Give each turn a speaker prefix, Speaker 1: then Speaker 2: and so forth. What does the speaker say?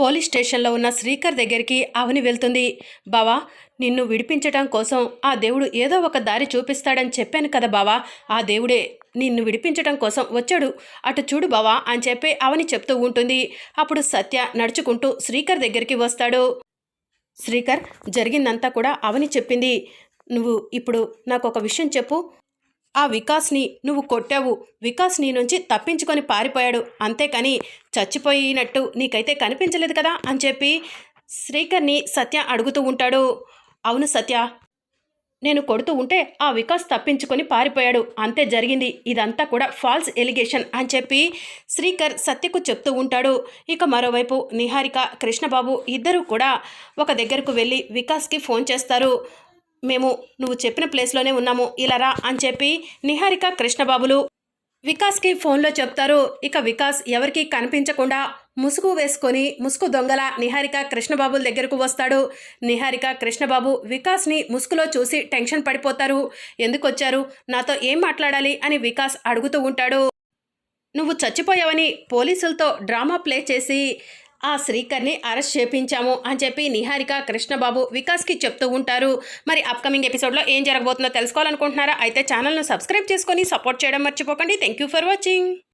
Speaker 1: Police స్టేషన్లో ఉన్న శ్రీకర్ దగ్గరికి అవని వెళ్తుంది. బావా నిన్ను విడిపించటం కోసం ఆ దేవుడు ఏదో ఒక దారి చూపిస్తాడని చెప్పాను కదా బావా. ఆ దేవుడే నిన్ను విడిపించటం కోసం వచ్చాడు. అటు చూడు బావా అని చెప్పి అవని చెప్తూ ఉంటుంది. అప్పుడు సత్య నడుచుకుంటూ శ్రీకర్ దగ్గరికి వస్తాడు. శ్రీకర్ జరిగిందంతా కూడా అవని చెప్పింది. నువ్వు ఇప్పుడు నాకు ఒక విషయం చెప్పు. ఆ వికాస్ని నువ్వు కొట్టావు. వికాస్ నీ నుంచి తప్పించుకొని పారిపోయాడు. అంతేకాని చచ్చిపోయినట్టు నీకైతే కనిపించలేదు కదా అని చెప్పి శ్రీకర్ని సత్య అడుగుతూ ఉంటాడు. అవును సత్య నేను కొడుతూ ఉంటే ఆ వికాస్ తప్పించుకొని పారిపోయాడు. అంతే జరిగింది. ఇదంతా కూడా ఫాల్స్ ఎలిగేషన్ అని చెప్పి శ్రీకర్ సత్యకు చెప్తూ ఉంటాడు. ఇక మరోవైపు నిహారిక కృష్ణబాబు ఇద్దరూ కూడా ఒక దగ్గరకు వెళ్ళి వికాస్కి ఫోన్ చేస్తారు. మేము నువ్వు చెప్పిన ప్లేస్లోనే ఉన్నాము ఇలా రా అని చెప్పి నిహారిక కృష్ణబాబులు వికాస్కి ఫోన్లో చెప్తారు. ఇక వికాస్ ఎవరికి కనిపించకుండా ముసుగు వేసుకొని ముసుగు దొంగల నిహారిక కృష్ణబాబుల దగ్గరకు వస్తాడు. నిహారిక కృష్ణబాబు వికాస్ని ముసుగులో చూసి టెన్షన్ పడిపోతారు. ఎందుకు వచ్చారు నాతో ఏం మాట్లాడాలి? అని వికాస్ అడుగుతూ ఉంటాడు. నువ్వు చచ్చిపోయావని పోలీసులతో డ్రామా ప్లే చేసి ఆ శ్రీకర్ని అరెస్ట్ చేపించాము అని చెప్పి నిహారిక కృష్ణబాబు వికాస్కి చెప్తూ ఉంటారు. మరి అప్కమింగ్ ఎపిసోడ్లో ఏం జరగబోతుందో తెలుసుకోవాలనుకుంటున్నారా? అయితే ఛానల్ను సబ్స్క్రైబ్ చేసుకొని సపోర్ట్ చేయడం మర్చిపోకండి. Thank you for watching